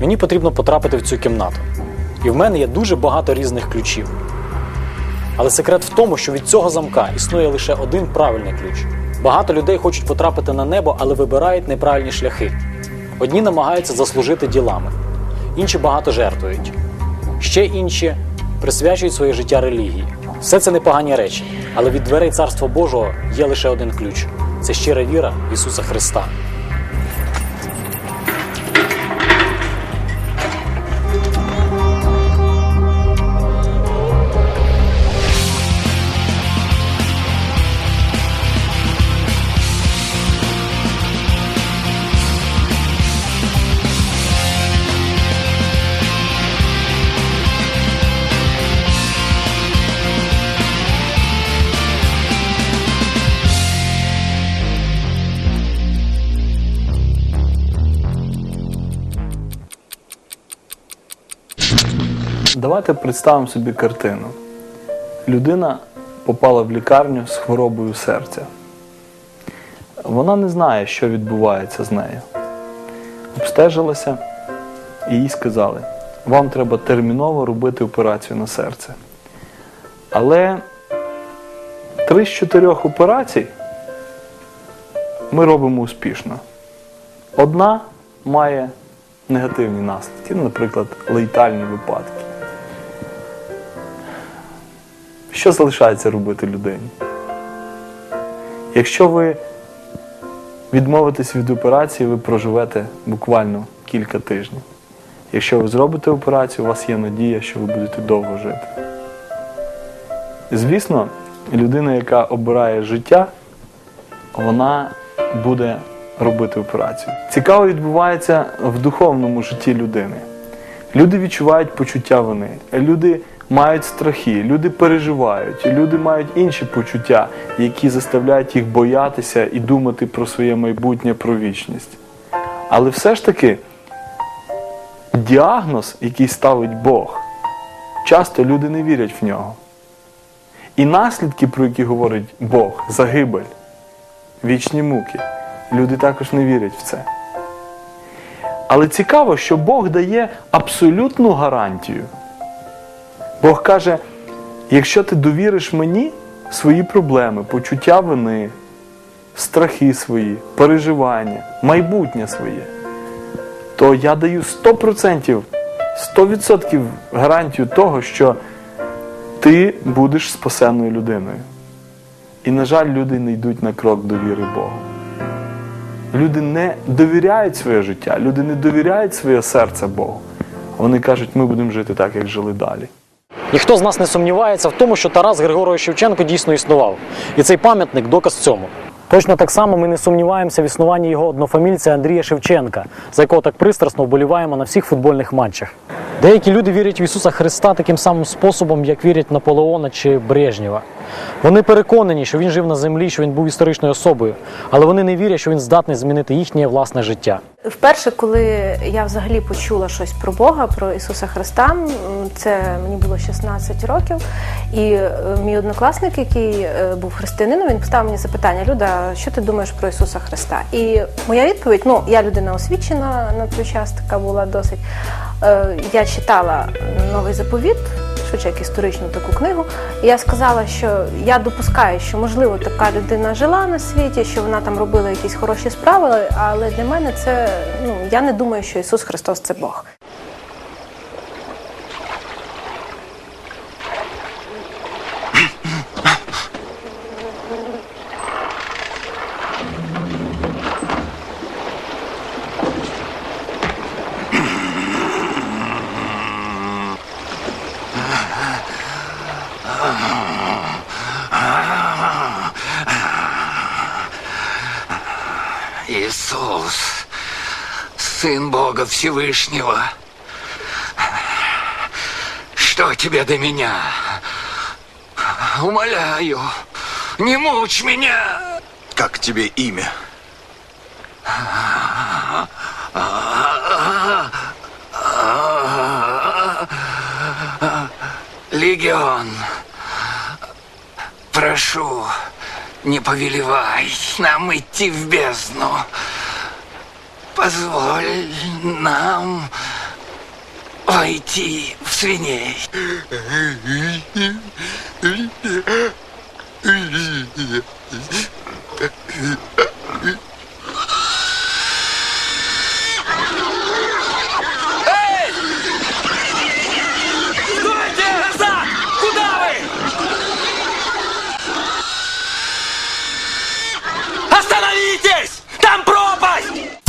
Мені потрібно потрапити в цю кімнату. І в мене є дуже багато різних ключів. Але секрет в тому, що від цього замка існує лише один правильний ключ. Багато людей хочуть потрапити на небо, але вибирають неправильні шляхи. Одні намагаються заслужити ділами, інші багато жертвують. Ще інші присвячують своє життя релігії. Все це непогані речі, але від дверей Царства Божого є лише один ключ це щира віра в Ісуса Христа. Давайте представимо собі картину. Людина попала в лікарню з хворобою серця. Вона не знає, що відбувається з нею. Обстежилася і їй сказали, вам треба терміново робити операцію на серце. Але три з чотирьох операцій ми робимо успішно. Одна має негативні наслідки, наприклад, лейтальні випадки. Що залишається робити людині? Якщо ви відмовитесь від операції, ви проживете буквально кілька тижнів. Якщо ви зробите операцію, у вас є надія, що ви будете довго жити. Звісно, людина, яка обирає життя, вона буде робити операцію. Цікаво відбувається в духовному житті людини. Люди відчувають почуття вини, люди мають страхи, люди переживають, люди мають інші почуття, які заставляють їх боятися і думати про своє майбутнє, про вічність. Але все ж таки, діагноз, який ставить Бог, часто люди не вірять в нього. І наслідки, про які говорить Бог, загибель, вічні муки, люди також не вірять в це. Але цікаво, що Бог дає абсолютну гарантію. Бог каже: якщо ти довіриш мені свої проблеми, почуття вини, страхи свої, переживання, майбутнє своє, то я даю 100%, 100% гарантію того, що ти будеш спасенною людиною. І, на жаль, люди не йдуть на крок довіри Богу. Люди не довіряють своє життя, люди не довіряють своє серце Богу. Вони кажуть, ми будемо жити так, як жили далі. Ніхто з нас не сумнівається в тому, що Тарас Григорович Шевченко дійсно існував. І цей пам'ятник доказ цьому. Точно так само ми не сумніваємося в існуванні його однофамільця Андрія Шевченка, за якого так пристрасно вболіваємо на всіх футбольних матчах. Деякі люди вірять в Ісуса Христа таким самим способом, як вірять Наполеона чи Брежнєва. Вони переконані, що він жив на землі, що він був історичною особою, але вони не вірять, що він здатний змінити їхнє власне життя. Вперше, коли я взагалі почула щось про Бога, про Ісуса Христа, це мені було 16 років. І е, мій однокласник, який е, був християнином, він поставив мені запитання: Люда, що ти думаєш про Ісуса Христа? І моя відповідь: ну, я людина освічена на той час, така була досить. Е, Я читала новий заповіт, швидше як історичну таку книгу. І я сказала, що я допускаю, що можливо така людина жила на світі, що вона там робила якісь хороші справи, але для мене це ну я не думаю, що Ісус Христос це Бог. Иисус, Сын Бога Всевышнего, что тебе до меня? Умоляю, не мучь меня! Как тебе имя? Легион, прошу, не повелевай нам идти в бездну. позволь нам войти в свиней.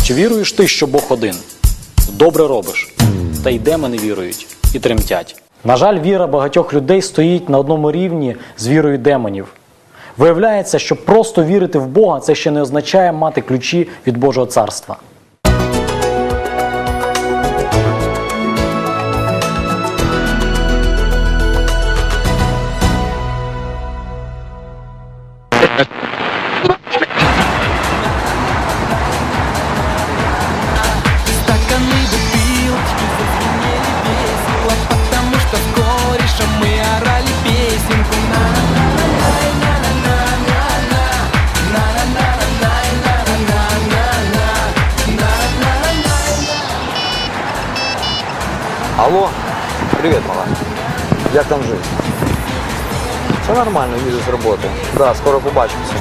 Чи віруєш ти, що Бог один? Добре робиш. Та й демони вірують і тремтять. На жаль, віра багатьох людей стоїть на одному рівні з вірою демонів. Виявляється, що просто вірити в Бога це ще не означає мати ключі від Божого царства. Привет, мала. Як там жить? Все нормально, їжу з роботи. Да, скоро побачимося.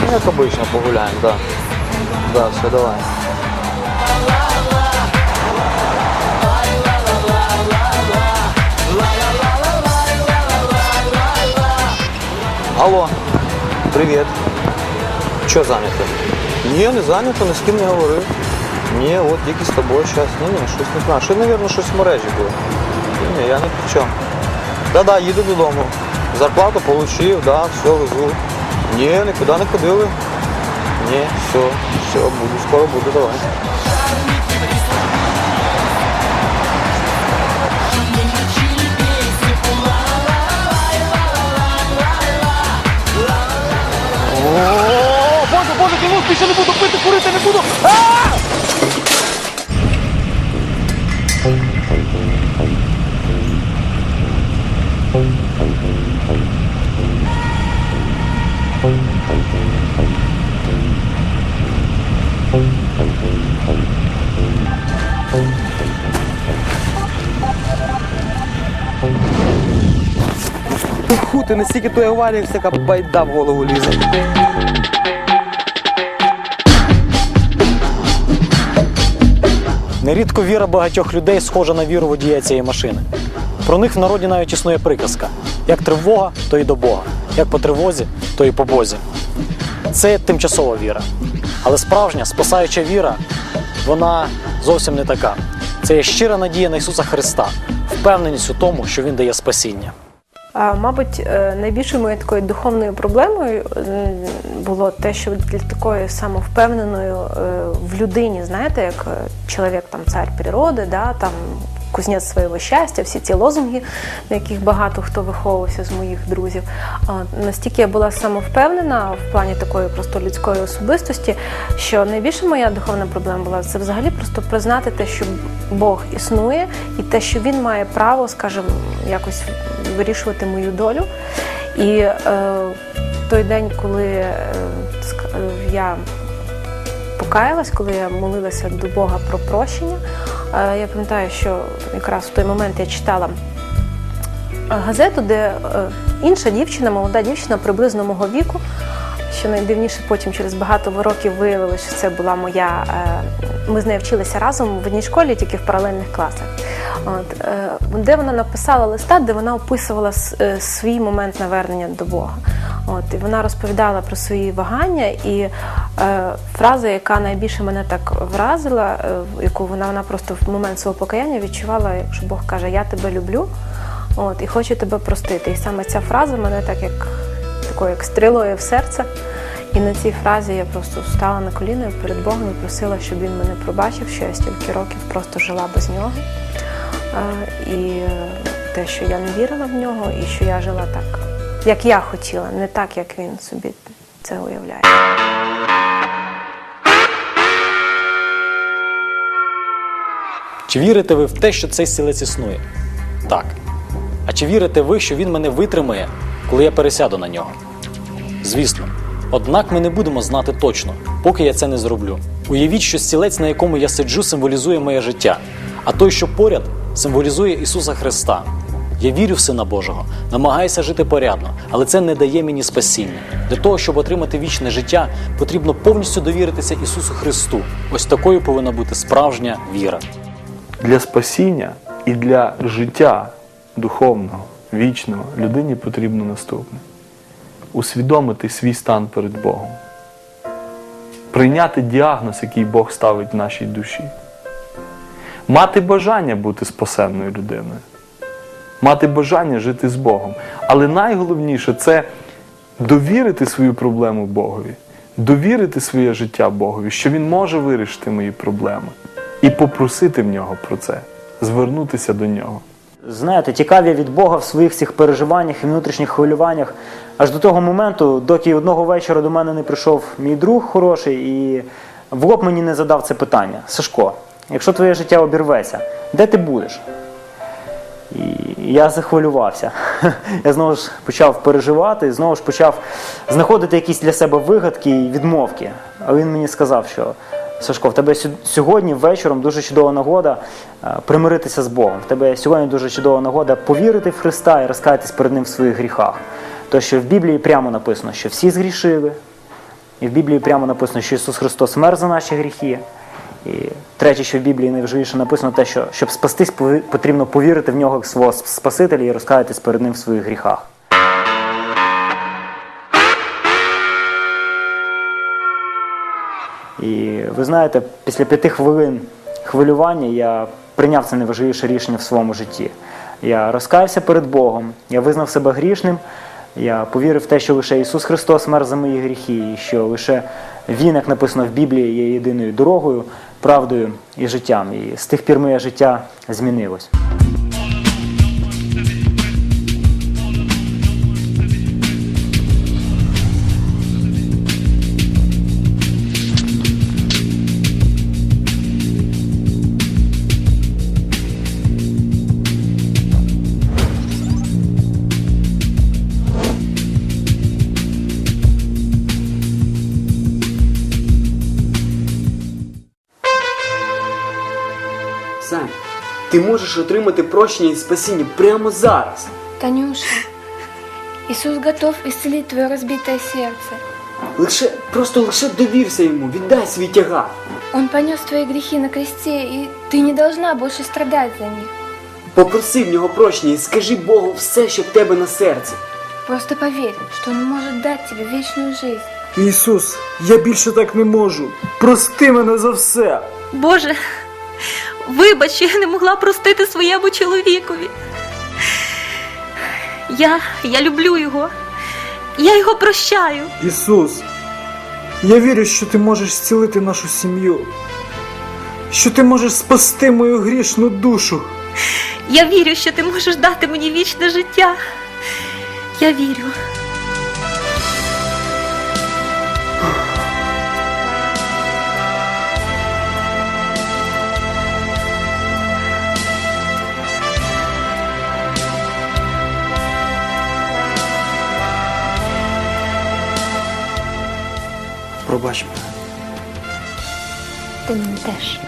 Ну, як обично, погуляємо, да. Да, все, давай. Алло, привіт. Що зайнято? Ні, не зайнято, ні з ким не говорив. Ні, от тільки з тобою зараз. Ні, ні, щось не знаю. Що, мабуть, щось в мережі було. Ні, я не при чому. Да-да, їду додому. Зарплату отримав, да, все, везу. Ні, нікуди не ходили. Ні, все, все, буду, скоро буду, давай. Фу, ти настільки той аварії, всяка байда в голову лізе. Нерідко віра багатьох людей схожа на віру водія цієї машини. Про них в народі навіть існує приказка: як тривога, то і до Бога, як по тривозі, то і по Бозі. Це тимчасова віра. Але справжня спасаюча віра, вона зовсім не така. Це є щира надія на Ісуса Христа, впевненість у тому, що Він дає спасіння. Мабуть, е, найбільшою моєю такою духовною проблемою було те, що для такої самовпевненої е, в людині, знаєте, як е, чоловік там цар природи, да, там кузнець свого щастя, всі ці лозунги, на яких багато хто виховувався з моїх друзів. Настільки я була самовпевнена в плані такої просто людської особистості, що найбільша моя духовна проблема була це взагалі просто признати те, що Бог існує, і те, що він має право, скажімо, якось вирішувати мою долю. І е, той день, коли е, е, я покаялась, коли я молилася до Бога про прощення, е, я пам'ятаю, що якраз в той момент я читала газету, де е, інша дівчина, молода дівчина приблизно мого віку. Що найдивніше, потім через багато років виявилося, що це була моя. е, Ми з нею вчилися разом в одній школі, тільки в паралельних класах. От, е, де вона написала листа, де вона описувала е, свій момент навернення до Бога. От, і вона розповідала про свої вагання, і е, фраза, яка найбільше мене так вразила, е, яку вона, вона просто в момент свого покаяння відчувала, якщо Бог каже, я тебе люблю, от, і хочу тебе простити. І саме ця фраза мене так як такою як стрілою в серце. І на цій фразі я просто стала на коліна перед Богом і просила, щоб він мене пробачив, що я стільки років просто жила без нього. І те, що я не вірила в нього, і що я жила так, як я хотіла, не так, як він собі це уявляє. Чи вірите ви в те, що цей стілець існує? Так. А чи вірите ви, що він мене витримає, коли я пересяду на нього? Звісно. Однак ми не будемо знати точно, поки я це не зроблю. Уявіть, що стілець, на якому я сиджу, символізує моє життя, а той, що поряд, символізує Ісуса Христа. Я вірю в Сина Божого, намагаюся жити порядно, але це не дає мені спасіння. Для того, щоб отримати вічне життя, потрібно повністю довіритися Ісусу Христу. Ось такою повинна бути справжня віра. Для спасіння і для життя духовного, вічного людині потрібно наступне: усвідомити свій стан перед Богом, прийняти діагноз, який Бог ставить в нашій душі, мати бажання бути спасенною людиною, мати бажання жити з Богом. Але найголовніше це довірити свою проблему Богові, довірити своє життя Богові, що Він може вирішити мої проблеми, і попросити в нього про це, звернутися до нього. Знаєте, тікав я від Бога в своїх цих переживаннях і внутрішніх хвилюваннях аж до того моменту, доки одного вечора до мене не прийшов мій друг хороший і в лоб мені не задав це питання. Сашко, якщо твоє життя обірветься, де ти будеш? І я захвилювався. Я знову ж почав переживати, знову ж почав знаходити якісь для себе вигадки і відмовки. А він мені сказав, що Сашко, в тебе сьогодні вечором дуже чудова нагода е, примиритися з Богом. В тебе сьогодні дуже чудова нагода повірити в Христа і розкаятись перед Ним в своїх гріхах. То, що в Біблії прямо написано, що всі згрішили, і в Біблії прямо написано, що Ісус Христос мер за наші гріхи. І третє, що в Біблії найважливіше написано, те, що щоб спастись, потрібно повірити в нього як свого Спасителя і розкаятись перед ним в своїх гріхах. І ви знаєте, після п'яти хвилин хвилювання я прийняв це найважливіше рішення в своєму житті. Я розкаявся перед Богом, я визнав себе грішним, я повірив в те, що лише Ісус Христос мер за мої гріхи, і що лише Він, як написано в Біблії, є єдиною дорогою, правдою і життям. І з тих пір моє життя змінилось. Ти можеш отримати прощення і спасіння прямо зараз. Танюша, Иисус готов исцелить твое разбитое сердце. Лише просто лише довірся йому, віддай свій тягар. Он понес твои грехи на кресте, и ты не должна больше страдать за них. Попроси в нього прощення і скажи Богу все, що в тебе на серці. Просто поверь, что Он может дать тебе вечную жизнь. Ісус, я більше так не можу. Прости мене за все. Боже, вибач, що я не могла простити своєму чоловікові. Я, я люблю його. Я його прощаю. Ісус, я вірю, що ти можеш зцілити нашу сім'ю. Що ти можеш спасти мою грішну душу. Я вірю, що ти можеш дати мені вічне життя. Я вірю. Пробач мене. Ты мне теж.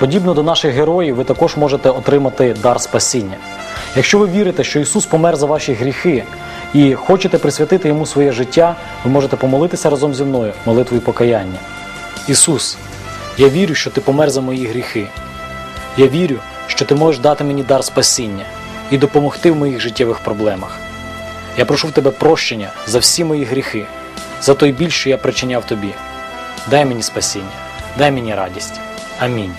Подібно до наших героїв, ви також можете отримати дар спасіння. Якщо ви вірите, що Ісус помер за ваші гріхи і хочете присвятити йому своє життя, ви можете помолитися разом зі мною молитвою покаяння. Ісус, я вірю, що ти помер за мої гріхи. Я вірю, що ти можеш дати мені дар спасіння і допомогти в моїх життєвих проблемах. Я прошу в тебе прощення за всі мої гріхи, за той біль, що я причиняв тобі. Дай мені спасіння, дай мені радість. Амінь.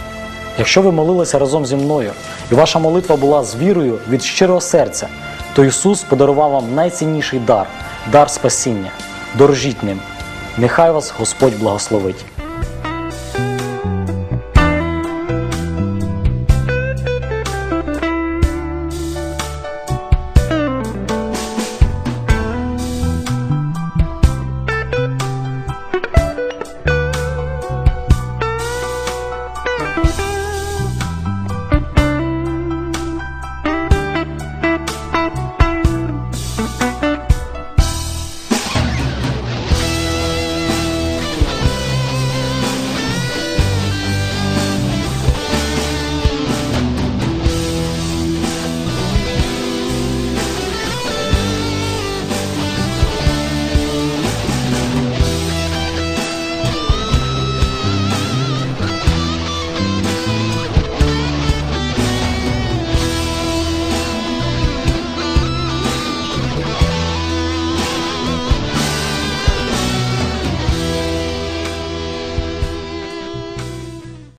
Якщо ви молилися разом зі мною, і ваша молитва була з вірою від щирого серця, то Ісус подарував вам найцінніший дар дар спасіння. Дорожіть ним. Нехай вас Господь благословить.